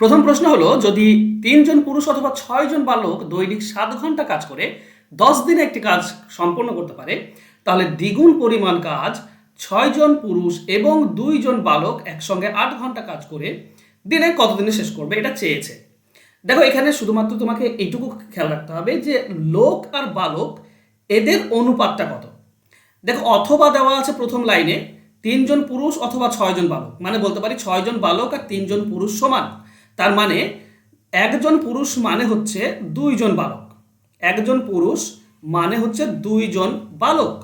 প্রথম প্রশ্ন হলো, যদি তিনজন পুরুষ অথবা ছয়জন বালক দৈনিক সাত ঘণ্টা কাজ করে, দশ দিনে একটি কাজ সম্পন্ন করতে পারে, তাহলে দ্বিগুণ পরিমাণ কাজ ছয়জন পুরুষ এবং দুইজন বালক একসঙ্গে আট ঘণ্টা কাজ করে দিনে কতদিনে শেষ করবে এটা চেয়েছে। দেখো, এখানে শুধুমাত্র তোমাকে এইটুকু খেয়াল রাখতে হবে যে লোক আর বালক এদের অনুপাতটা কত। দেখো, অথবা দেওয়া আছে প্রথম লাইনে, তিনজন পুরুষ অথবা ছয়জন বালক মানে বলতে পারি ছয়জন বালক আর তিনজন পুরুষ সমান। তার মানে একজন পুরুষ মানে হচ্ছে দুইজন বালক। একজন পুরুষ মানে হচ্ছে দুইজন বালক।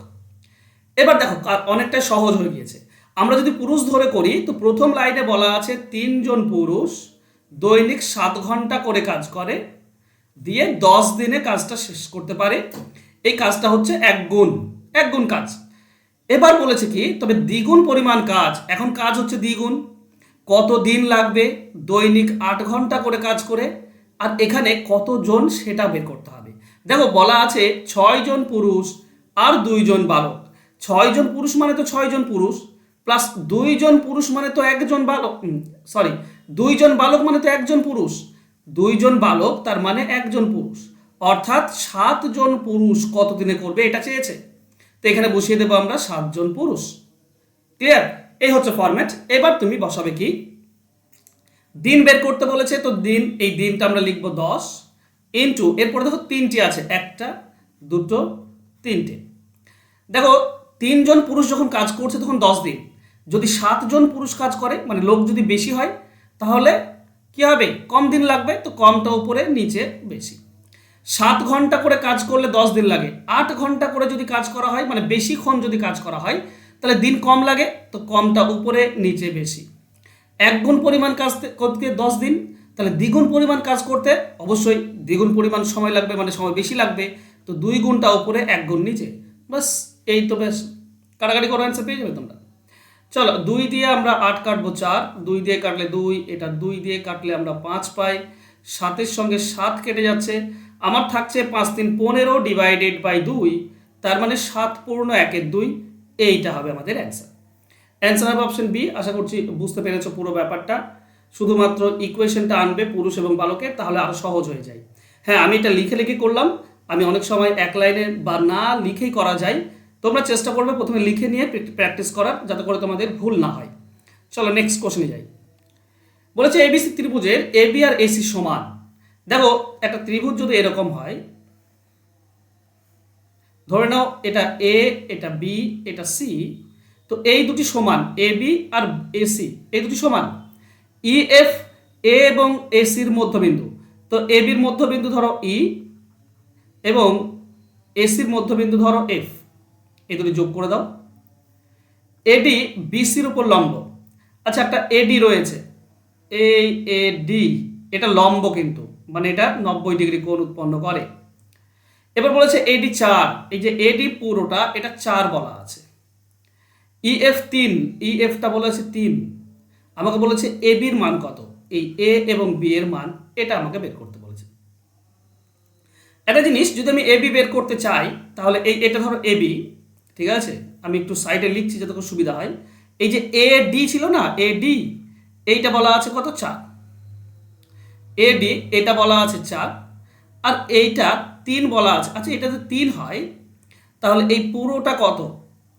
এবার দেখো অনেকটাই সহজ হয়ে গিয়েছে। আমরা যদি পুরুষ ধরে করি, তো প্রথম লাইনে বলা আছে তিনজন পুরুষ দৈনিক সাত ঘণ্টা করে কাজ করে, দিয়ে দশ দিনে কাজটা শেষ করতে পারে। এই কাজটা হচ্ছে এক গুণ এক গুণ কাজ। এবার বলেছে কি, তবে দ্বিগুণ পরিমাণ কাজ, এখন কাজ হচ্ছে দ্বিগুণ। কত দিন লাগবে? দৈনিক আট ঘণ্টা করে কাজ করে। আর এখানে কতজন সেটা বের করতে হবে। দেখো, বলা আছে ছয়জন পুরুষ আর দুইজন বালক। ছয়জন পুরুষ মানে তো ছয়জন পুরুষ প্লাস দুইজন পুরুষ মানে তো একজন বালক। সরি দুইজন বালক মানে তো একজন পুরুষ। দুইজন বালক, তার মানে একজন পুরুষ। অর্থাৎ সাতজন পুরুষ কতদিনে করবে এটা চেয়েছে। তো এখানে বসিয়ে দেবো আমরা সাতজন পুরুষ। ক্লিয়ার এই হচ্ছে ফরম্যাট এবার তুমি বসাবে কি? দিন বের করতে বলেছে, তো দিন, এই দিনটা আমরা লিখব দশ ইন্টু এরপরে দেখো তিনটি আছে, একটা, দুটো, তিনটে। দেখো, তিনজন পুরুষ যখন কাজ করছে তখন দশ দিন। যদি সাতজন পুরুষ কাজ করে মানে লোক যদি বেশি হয়, তাহলে কি হবে? কম দিন লাগবে, তো কমটা উপরে, নিচে বেশি। সাত ঘণ্টা করে কাজ করলে দশ দিন লাগে। আট ঘণ্টা করে যদি কাজ করা হয় মানে বেশিক্ষণ যদি কাজ করা হয় তাহলে দিন কম লাগে, তো কমটা উপরে, নিচে বেশি। এক গুণ পরিমাণ কাজ করতে দশ দিন, তাহলে দ্বিগুণ পরিমাণ কাজ করতে অবশ্যই দ্বিগুণ পরিমাণ সময় লাগবে মানে সময় বেশি লাগবে, তো দুই গুণটা উপরে, এক গুণ নিচে। বাস এই তো বেশ কাটাকাটি করে অ্যান্সার পেয়ে যাবে তোমরা। চলো, দুই দিয়ে আমরা আট কাটবো চার, দুই দিয়ে কাটলে দুই, এটা দুই দিয়ে কাটলে আমরা পাঁচ পাই। সাতের সঙ্গে সাত কেটে যাচ্ছে। আমার থাকছে পাঁচ তিন পনেরো ডিভাইডেড বাই দুই, তার মানে সাত পূর্ণ একের দুই। এইটা হবে আমাদের অ্যান্সার অ্যান্সার হবে অপশন বি আশা করছি বুঝতে পেরেছ পুরো ব্যাপারটা। শুধুমাত্র ইকুয়েশনটা আনবে পুরুষ এবং বালকের তাহলে আরও সহজ হয়ে যায়। হ্যাঁ আমি এটা লিখে লিখে করলাম। আমি অনেক সময় এক লাইনে বা না লিখেই করা যায়। তোমরা চেষ্টা করবে প্রথমে লিখে নিয়ে প্র্যাকটিস করার, যাতে করে তোমাদের ভুল না হয়। চলো নেক্সট কোশ্চেনে যাই। বলেছে এবিসি ত্রিভুজের এবি আর এসি সমান। দেখো, একটা ত্রিভুজ যদি এরকম হয় ধরে নাও এটা এ এটা বি এটা সি তো এই দুটি সমান A B R A C এই দুটি সমান। ই এফ এ এবং এসির মধ্যবিন্দু। তো এ বির মধ্যবিন্দু ধরো ই এবং এসির মধ্যবিন্দু ধরো এফ এই দুটি যোগ করে দাও। এডি বিসির উপর লম্ব। আচ্ছা একটা এডি রয়েছে। এই এডি এটা লম্ব কিন্তু। মানে এটা নব্বই ডিগ্রি কোণ উৎপন্ন করে। এবার বলেছে এডি চার, এই যে এডি পুরোটা, এটা চার বলা আছে। ইএফ তিন ইএফটা বলেছে তিন। আমাকে বলেছে এ বির মান কত? এই এ এবং বি এর মান, এটা আমাকে বের করতে বলেছে। একটা জিনিস, যদি আমি এ বি বের করতে চাই, তাহলে এই এটা ধরো এ বি ঠিক আছে? আমি একটু সাইডে লিখছি যাতে খুব সুবিধা হয়। এই যে এ ডি ছিল না এ ডি এইটা বলা আছে কত? চার। এ ডি এটা বলা আছে চার। আর এইটা তিন বলা আছে। আচ্ছা এটা যদি তিন হয়, তাহলে এই পুরোটা কত?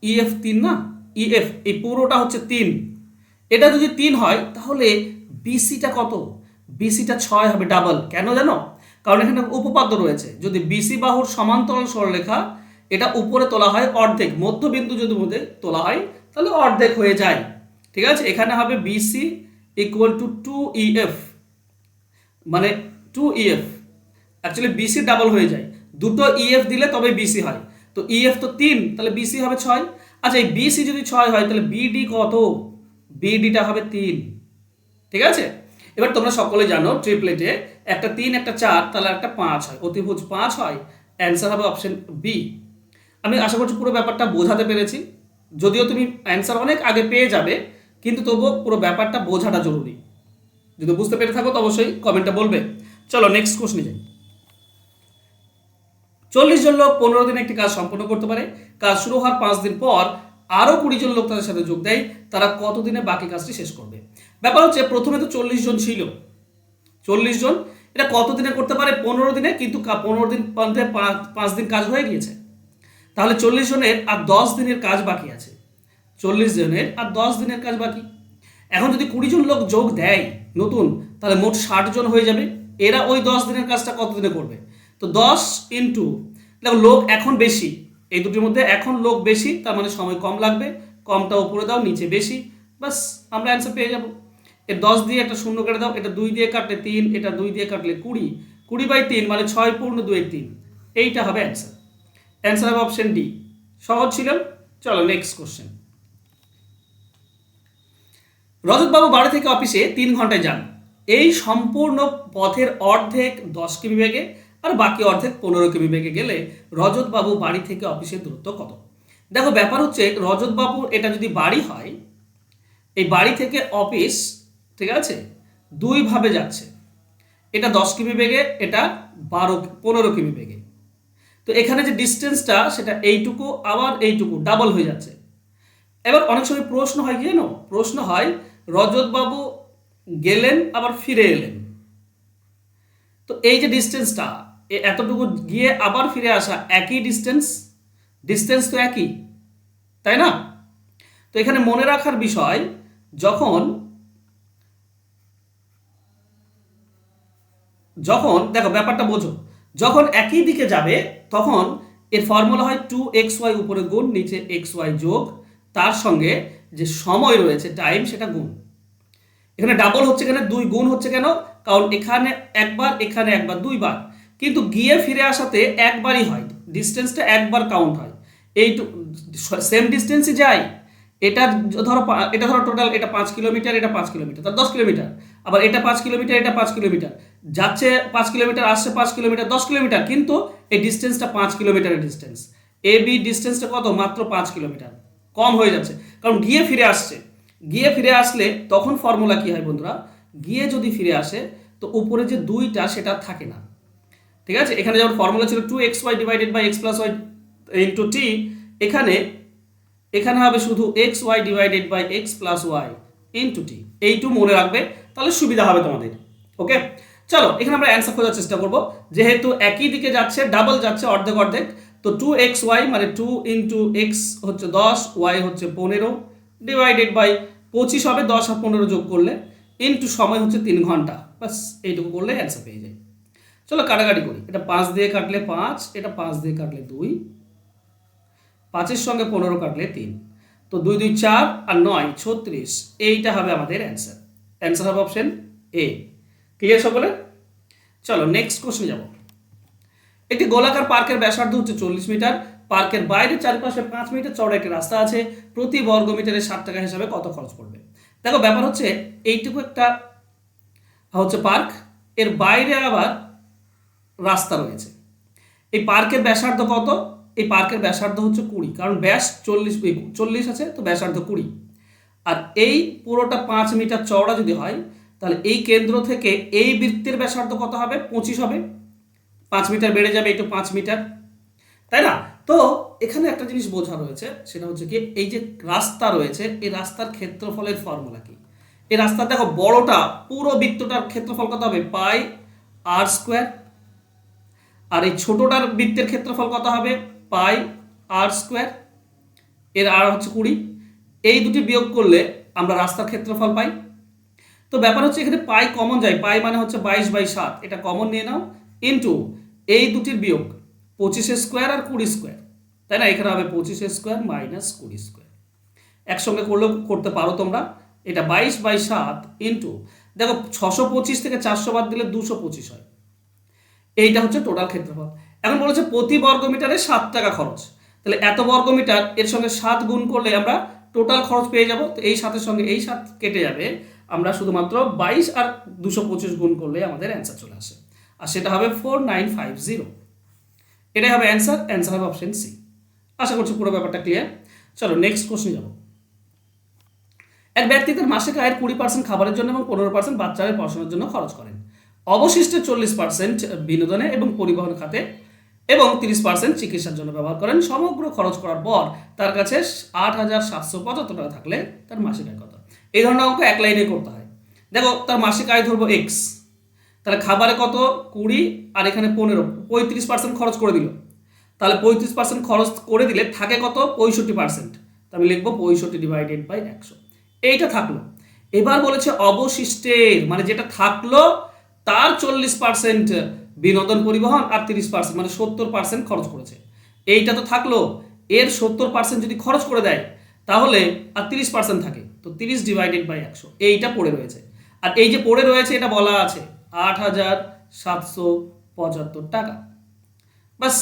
ইএফ তিন না? ইএফ এই পুরোটা হচ্ছে তিন। এটা যদি তিন হয়, তাহলে বিসিটা কত? বিসিটা ছয় হবে ডাবল কেন জানো? কারণ এখানে উপপাদ্য রয়েছে। যদি বিসি বাহুর সমান্তরাল সরলরেখা, এটা উপরে তোলা হয় অর্ধেক। মধ্যবিন্দু যদি মধ্যে তোলা হয়, তাহলে অর্ধেক হয়ে যায়। ঠিক আছে? এখানে হবে BC equal to two EF মানে two EF actually BC double হয়ে যায়। দুটো ইএফ দিলে তবে বিসি হয়। তো ইএফ তো তিন, তাহলে বিসি হবে ছয়। আচ্ছা এই বিসি যদি ছয় হয়, তাহলে বিডি কত? বিডিটা হবে তিন। ঠিক আছে? এবার তোমরা সকলে জানো ট্রিপলেটে একটা তিন, একটা চার, তাহলে একটা পাঁচ হয়। অতিভুজ পাঁচ হয়, অ্যান্সার হবে অপশন বি আমি আশা করছি পুরো ব্যাপারটা বোঝাতে পেরেছি। যদিও তুমি অ্যান্সার অনেক আগে পেয়ে যাবে, কিন্তু তবুও পুরো ব্যাপারটা বোঝাটা জরুরি। যদি বুঝতে পেরে থাকো তো অবশ্যই কমেন্টটা বলবে। চলো নেক্সট কোশ্চেনে যাই। চল্লিশ জন লোক পনেরো দিনে একটি কাজ সম্পন্ন করতে পারে। কাজ শুরু হওয়ার পাঁচ দিন পর আরও কুড়ি জন লোক তাদের সাথে যোগ দেয়। তারা কতদিনে বাকি কাজটি শেষ করবে? ব্যাপার হচ্ছে, প্রথমে তো চল্লিশ জন ছিল। চল্লিশ জন, এটা কত দিনে করতে পারে? পনেরো দিনে, কিন্তু পনেরো দিন মধ্যে পাঁচ- দিন কাজ হয়ে গিয়েছে। তাহলে চল্লিশ জনের আর দশ দিনের কাজ বাকি আছে। চল্লিশ জনের আর দশ দিনের কাজ বাকি। এখন যদি কুড়ি জন লোক যোগ দেয় নতুন, তাহলে মোট ষাট জন হয়ে যাবে। এরা ওই দশ দিনের কাজটা কত দিনে করবে? তো দশ ইন্টু দেখো লোক এখন বেশি, এই দুটির মধ্যে এখন লোক বেশি, তার মানে সময় কম লাগবে, কমটা উপরে দাও, নিচে বেশি বাস আমরা অ্যান্সার পেয়ে যাব। এর দশ দিয়ে একটা শূন্য কেটে দাও, এটা দুই দিয়ে কাটলে তিন, এটা দুই দিয়ে কাটলে কুড়ি কুড়ি বাই তিন মানে ছয় পূর্ণ দুই তিন, এইটা হবে অ্যান্সার অ্যান্সার হবে অপশন ডি সহজ ছিল, চলো নেক্সট কোশ্চেন রজতবাবু বাড়ি থেকে অফিসে তিন ঘন্টায় যান, এই সম্পূর্ণ পথের অর্ধেক দশ কিমি বেগে আর বাকি অর্ধেক পনেরো কিমি বেগে গেলে রজতবাবু বাড়ি থেকে অফিসের দূরত্ব কত? দেখো, ব্যাপার হচ্ছে রজতবাবুর এটা যদি বাড়ি হয়, এই বাড়ি থেকে অফিস, ঠিক আছে দুইভাবে যাচ্ছে। এটা দশ কিমি বেগে, এটা বারো, পনেরো কিমি বেগে। তো এখানে যে ডিস্টেন্সটা সেটা এইটুকু, আবার এইটুকু ডাবল হয়ে যাচ্ছে। এবার অনেক সময় প্রশ্ন হয়, কি জানো? প্রশ্ন হয়, রজতবাবু গেলেন, আবার ফিরে এলেন। তো এই যে ডিস্টেন্সটা এতটুকু গিয়ে আবার ফিরে আসা একই ডিস্টেন্স ডিস্টেন্স তো একই, তাই না? তো এখানে মনে রাখার বিষয়, যখন যখন, দেখো ব্যাপারটা বোঝো, যখন একই দিকে যাবে, তখন এর ফর্মুলা হয় টু এক্স ওয়াই উপরে গুণ, নিচে এক্স ওয়াই যোগ, তার সঙ্গে যে সময় রয়েছে টাইম সেটা গুণ। এখানে ডাবল হচ্ছে কেন? দুই গুণ হচ্ছে কেন? কারণ এখানে একবার এখানে একবার, দুইবার। কিন্তু গিয়ে ফিরে আসাতে একবারই হয়। ডিস্টেন্সটা একবার কাউন্ট হয়। এই সেম ডিস্টেন্সই যায় এটা ধরো এটা ধরো টোটাল এটা পাঁচ কিলোমিটার, এটা পাঁচ কিলোমিটার তার দশ কিলোমিটার। আবার এটা পাঁচ কিলোমিটার, এটা পাঁচ কিলোমিটার। যাচ্ছে পাঁচ কিলোমিটার, আসছে পাঁচ কিলোমিটার, দশ কিলোমিটার, কিন্তু এই ডিস্টেন্সটা পাঁচ কিলোমিটারের ডিস্টেন্স এ, বি ডিস্টেন্সটা কত? মাত্র পাঁচ কিলোমিটার। কম হয়ে যাচ্ছে। কারণ গিয়ে ফিরে আসছে। গিয়ে ফিরে আসলে তখন ফর্মুলা কি হয় বন্ধুরা? গিয়ে যদি ফিরে আসে, তো উপরে যে দুইটা, সেটা থাকে না। ঠিক আছে? এখানে যেমন ফর্মুলা ছিল two X Y divided by X plus Y into T এখানে এখানে হবে শুধু X Y divided by X plus Y into T এইটু মনে রাখবে, তাহলে সুবিধা হবে তোমাদের ওকে চলো, এখানে আমরা অ্যান্সার খোঁজার চেষ্টা করব। যেহেতু একই দিকে যাচ্ছে ডাবল যাচ্ছে অর্ধেক অর্ধেক, তো টু এক্স ওয়াই মানে টু ইন্টু এক্স হচ্ছে দশ ওয়াই হচ্ছে পনেরো ডিভাইডেড বাই পঁচিশ হবে, দশ আর পনেরো যোগ করলে ইন্টু সময় হচ্ছে তিন ঘণ্টা। বাস এইটুকু করলে অ্যান্সার পেয়ে যাই চলো কাটাকাটি করি। এটা পাঁচ দিয়ে কাটলে পাঁচ, এটা পাঁচ দিয়ে কাটলে দুই, পাঁচের সঙ্গে পনেরো কাটলে তিন। তো দুই দুই, চার আর নয়, ছত্রিশ, এইটা হবে আমাদের অ্যান্সার অ্যান্সার হবে অপশন এ ক্লিয়ার সকলে? চলো নেক্সট কোশ্চেন যাব। একটি গোলাকার পার্কের ব্যাসার্ধ হচ্ছে চল্লিশ মিটার। পার্কের বাইরে চারপাশে পাঁচ মিটার চওড়া একটি রাস্তা আছে। প্রতি বর্গ মিটারে ষাট টাকা হিসাবে কত খরচ পড়বে? দেখো ব্যাপার হচ্ছে, এইটুকু একটা হচ্ছে পার্ক। এর বাইরে আবার রাস্তা রয়েছে। এই পার্কের ব্যাসার্ধ কত? এই পার্কের ব্যাসার্ধ হচ্ছে কুড়ি, কারণ ব্যাস চল্লিশ চল্লিশ আছে তো ব্যাসার্ধ কুড়ি। আর এই পুরোটা পাঁচ মিটার চওড়া যদি হয়, তাহলে এই কেন্দ্র থেকে এই বৃত্তের ব্যাসার্ধ কত হবে? পঁচিশ হবে। পাঁচ মিটার বেড়ে যাবে একটু পাঁচ মিটার। তাই না? তো এখানে একটা জিনিস বোঝা রয়েছে, সেটা হচ্ছে কি, এই যে রাস্তা রয়েছে, এই রাস্তার ক্ষেত্রফলের ফর্মুলা কি? এই রাস্তা দেখো, বড়টা, পুরো বৃত্তটার ক্ষেত্রফল কত হবে? পাই আর স্কোয়ার। আর এই ছোটটার বৃত্তের ক্ষেত্রফল কত হবে? পাই আর স্কোয়ার এর আর হচ্ছে কুড়ি। এই দুটি বিয়োগ করলে আমরা রাস্তার ক্ষেত্রফল পাই। তো ব্যাপার হচ্ছে এখানে পাই কমন যায়। পাই মানে হচ্ছে বাইশ বাই সাত। এটা কমন নিয়ে নাও। ইন্টু এই দুটির বিয়োগ পঁচিশের স্কোয়ার আর কুড়ি স্কোয়ার তাই না? এখানে হবে পঁচিশের স্কোয়ার মাইনাস কুড়ি স্কোয়ার একসঙ্গে করলেও করতে পারো তোমরা। এটা বাইশ বাই সাত ইন্টু দেখো, ছশো পঁচিশ থেকে চারশো বাদ দিলে দুশো পঁচিশ হয়। এইটা হচ্ছে টোটাল ক্ষেত্রফল। এখন বলেছে প্রতি বর্গ মিটারে সাত টাকা খরচ। তাহলে এত বর্গ মিটার এর সঙ্গে সাত গুণ করলে আমরা টোটাল খরচ পেয়ে যাব। তো এই সাতের সঙ্গে এই সাত কেটে যাবে। আমরা শুধুমাত্র বাইশ আর দুশো পঁচিশ গুণ করলে আমাদের অ্যান্সার চলে আসে। আর সেটা হবে ফোর নাইন ফাইভ জিরো এটাই হবে অ্যান্সার অ্যান্সার হবে অপশন সি আশা করছি পুরো ব্যাপারটা ক্লিয়ার চলো নেক্সট কোশ্চেন যাব। এক ব্যক্তি তার মাসিক আয়ের কুড়ি পার্সেন্ট খাবারের জন্য এবং পনেরো পার্সেন্ট বাচ্চাদের পড়াশোনার জন্য খরচ করেন। অবশিষ্ট চল্লিশ পার্সেন্ট বিনোদনে এবং পরিবহন খাতে এবং তিরিশ পার্সেন্ট চিকিৎসার জন্য ব্যবহার করেন। সমগ্র খরচ করার পর তার কাছে আট হাজার সাতশো পঁচাত্তর টাকা থাকলে তার মাসিক আয় কত? এই ধরনের অঙ্ক এক লাইনে করতে হয়। দেখো, তার মাসিক আয় ধরবো এক্স তাহলে খাবারে কত? কুড়ি। আর এখানে পনেরো। পঁয়ত্রিশ পার্সেন্ট খরচ করে দিল। তাহলে পঁয়ত্রিশ পার্সেন্ট খরচ করে দিলে থাকে কত? পঁয়ষট্টি পার্সেন্ট আমি লিখব পঁয়ষট্টি ডিভাইডেড বাই একশো। এইটা থাকল। এবার বলেছে অবশিষ্টের মানে যেটা থাকল তার চল্লিশ পার্সেন্ট বিনোদন পরিবহন আর তিরিশ পার্সেন্ট মানে সত্তর পার্সেন্ট খরচ করেছে। এইটা তো থাকল, এর সত্তর পার্সেন্ট যদি খরচ করে দেয়, তাহলে আর তিরিশ পার্সেন্ট থাকে। তো তিরিশ ডিভাইডেড বাই একশো, এইটা পড়ে রয়েছে। আর এই যে পড়ে রয়েছে, এটা বলা আছে আট হাজার সাতশো পঁচাত্তর টাকা। বাস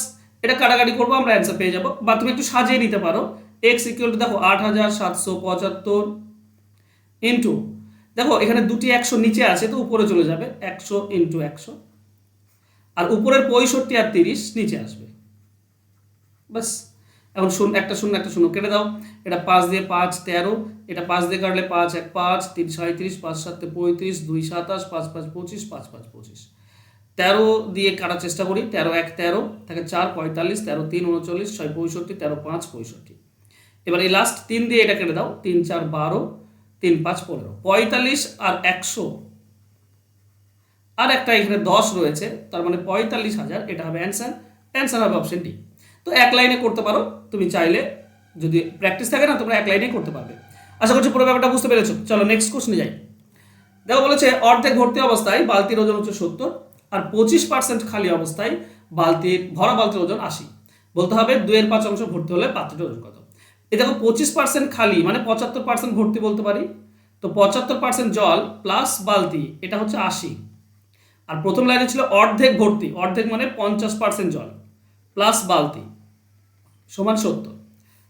এটা কাটাকাটি করব, আমরা অ্যান্সার পেয়ে যাব। বা তুমি একটু সাজিয়ে নিতে পারো। এক্স ইকুয়াল টু দেখো, আট হাজার সাতশো পঁচাত্তর ইন্টু দেখো, এখানে দুটি একশো নিচে আছে তো উপরে চলে যাবে, একশো ইন্টু একশো। আর উপরের পঁয়ষট্টি আর তিরিশ নিচে আসবে। বাস এখন শূন্য, একটা শূন্য একটা শূন্য কেটে দাও। এটা পাঁচ দিয়ে পাঁচ, তেরো। এটা পাঁচ দিয়ে কাটলে পাঁচ, এক, পাঁচ, তিন সাঁত্রিশ পাঁচ, সাতে পঁয়ত্রিশ, দুই, সাতাশ, পাঁচ পাঁচ, পঁচিশ, পাঁচ পাঁচ, পঁচিশ। তেরো দিয়ে কাটার চেষ্টা করি, তেরো, এক, তেরো, থাকে চার, পঁয়তাল্লিশ, তেরো, তিন, উনচল্লিশ, ছয়, পঁয়ষট্টি, তেরো, পাঁচ, পঁয়ষট্টি। এবার এই লাস্ট তিন দিয়ে এটা কেটে দাও, তিন, চার, বারো তিন, পাঁচ, পনেরো, পঁয়তাল্লিশ আর একশো। আর একটা এখানে দশ রয়েছে, তার মানে পঁয়তাল্লিশ হাজার, এটা হবে অ্যান্সার অ্যান্সার হবে অপশন ডি তো এক লাইনে করতে পারো, তুমি চাইলে যদি প্র্যাকটিস থাকে না, তোমরা এক লাইনেই করতে পারবে। আশা করছি পুরো ব্যাপারটা বুঝতে পেরেছ। চলো নেক্সট কোশ্চেনে যাই। দেখো বলেছে, অর্ধেক ভর্তি অবস্থায় বালতির ওজন হচ্ছে সত্তর আর পঁচিশ পার্সেন্ট খালি অবস্থায় বালতির ভরা বালতির ওজন আশি। বলতে হবে দুয়ের পাঁচ অংশ ভর্তি হলে পাত্রটির ওজন কত? এ দেখো পঁচিশ পার্সেন্ট খালি মানে পঁচাত্তর পার্সেন্ট ভর্তি বলতে পারি। তো পঁচাত্তর পার্সেন্ট জল প্লাস বালতি, এটা হচ্ছে আশি। আর প্রথম লাইনে ছিল অর্ধেক ভর্তি অর্ধেক মানে পঞ্চাশ পার্সেন্ট জল প্লাস বালতি, সমান সত্তর।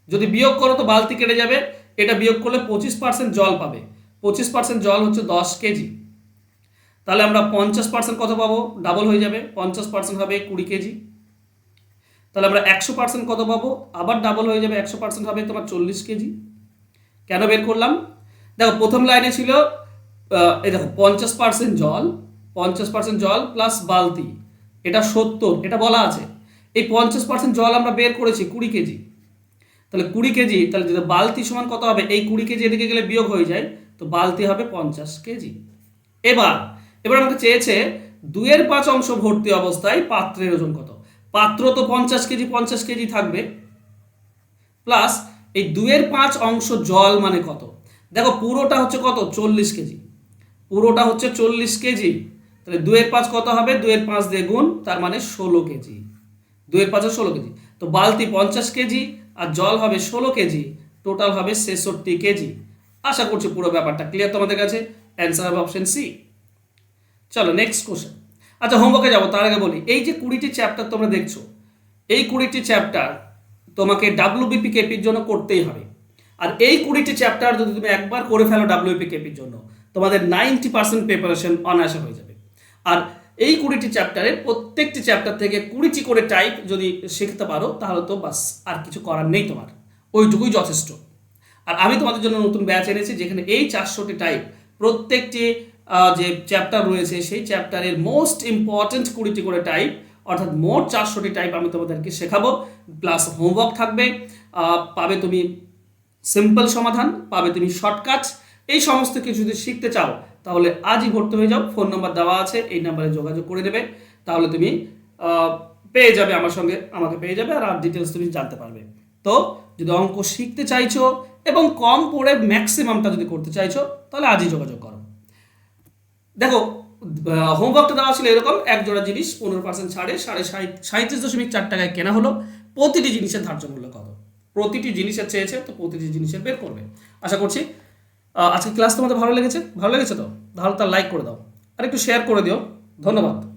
যদি বিয়োগ করো তো বালতি কেটে যাবে, এটা বিয়োগ করলে পঁচিশ পার্সেন্ট জল পাবে। পঁচিশ পার্সেন্ট জল হচ্ছে দশ কেজি। তাহলে আমরা পঞ্চাশ পার্সেন্ট কত পাবো? ডাবল হয়ে যাবে, পঞ্চাশ পার্সেন্ট হবে কুড়ি কেজি। তাহলে আমরা একশো পার্সেন্ট কত পাবো? আবার ডাবল হয়ে যাবে একশো পার্সেন্ট হবে তোমার চল্লিশ কেজি। কেন বের করলাম? দেখো, প্রথম লাইনে ছিল এই দেখো, পঞ্চাশ পার্সেন্ট জল, পঞ্চাশ পার্সেন্ট জল প্লাস বালতি। এটা সত্তর, এটা বলা আছে। এই পঞ্চাশ পার্সেন্ট জল আমরা বের করেছি কুড়ি কেজি। তাহলে কুড়ি কেজি, তাহলে যদি বালতি সমান কত হবে? এই কুড়ি কেজি এদিকে গেলে বিয়োগ হয়ে যায়, তো বালতি হবে পঞ্চাশ কেজি। এবার এবার আমাকে চেয়েছে দুয়ের পাঁচ অংশ ভর্তি অবস্থায় পাত্রের ওজন কত? পাত্র তো পঞ্চাশ কেজি পঞ্চাশ কেজি থাকবে। প্লাস এই দুয়ের পাঁচ অংশ জল মানে কত? দেখো পুরোটা হচ্ছে কত? চল্লিশ কেজি। পুরোটা হচ্ছে চল্লিশ কেজি। তাহলে দুয়ের পাঁচ কত হবে? দুয়ের পাঁচ দিয়ে তার মানে ষোলো কেজি। দুয়ের পাঁচে ষোলো কেজি। তো বালতি পঞ্চাশ কেজি আর জল হবে ষোলো কেজি টোটাল হবে ছেষট্টি কেজি। আশা করছি পুরো ব্যাপারটা ক্লিয়ার তোমাদের কাছে? অ্যান্সার হবে অপশন সি চলো নেক্সট কোশ্চেন আচ্ছা হোমওয়ার্কে যাব, তার আগে বলি, এই যে কুড়িটি চ্যাপ্টার তোমরা দেখছ, এই কুড়িটি চ্যাপ্টার তোমাকে ডাব্লিউবিপি কেপির জন্য করতেই হবে। আর এই কুড়িটি চ্যাপ্টার যদি তুমি একবার করে ফেলো ডাব্লিউপি কেপির জন্য, তোমাদের নাইনটি পার্সেন্ট প্রিপারেশন অনায়াসে হয়ে যাবে। আর এই কুড়িটি চ্যাপ্টারের প্রত্যেকটি চ্যাপ্টার থেকে কুড়িটি করে টাইপ যদি শিখতে পারো, তাহলে তো বাস আর কিছু করার নেই তোমার। ওইটুকুই যথেষ্ট। আর আমি তোমাদের জন্য নতুন ব্যাচ এনেছি, যেখানে এই চারশোটি টাইপ প্রত্যেকটি যে চ্যাপ্টার রয়েছে, সেই চ্যাপ্টারের মোস্ট ইম্পর্ট্যান্ট কুড়িটি করে টাইপ অর্থাৎ মোট চারশোটি টাইপ আমি তোমাদেরকে শেখাবো। প্লাস হোমওয়ার্ক থাকবে। পাবে তুমি সিম্পল সমাধান, পাবে তুমি শর্টকাট এই সমস্ত কিছু যদি শিখতে চাও, তাহলে আজই ভর্তি হয়ে যাও। ফোন নাম্বার দেওয়া আছে, এই নাম্বারে যোগাযোগ করে দেবে তাহলে তুমি পেয়ে যাবে আমার সঙ্গে, আমাকে পেয়ে যাবে আর আর ডিটেলস তুমি জানতে পারবে। তো যদি অঙ্ক শিখতে চাইছো এবং কম পড়ে ম্যাক্সিমামটা যদি করতে চাইছো, তাহলে আজই যোগাযোগ করো। দেখো হোমওয়ার্কটা দেওয়া ছিল এরকম, এক জোড়া জিনিস, পনেরো পার্সেন্ট ছাড়ে, সাড়ে সাঁই- সাঁইত্রিশ দশমিক চার টাকায় কেনা হলো, প্রতিটি জিনিসের ধার্য মূল্য কত? প্রতিটি জিনিসের চেয়েছে, তো প্রতিটি জিনিসের বের করবে। আশা করছি আজকে ক্লাস তোমাদের ভালো লেগেছে? ভালো লেগেছে তো? ভালো তার লাইক করে দাও। আর একটু শেয়ার করে দিও। ধন্যবাদ।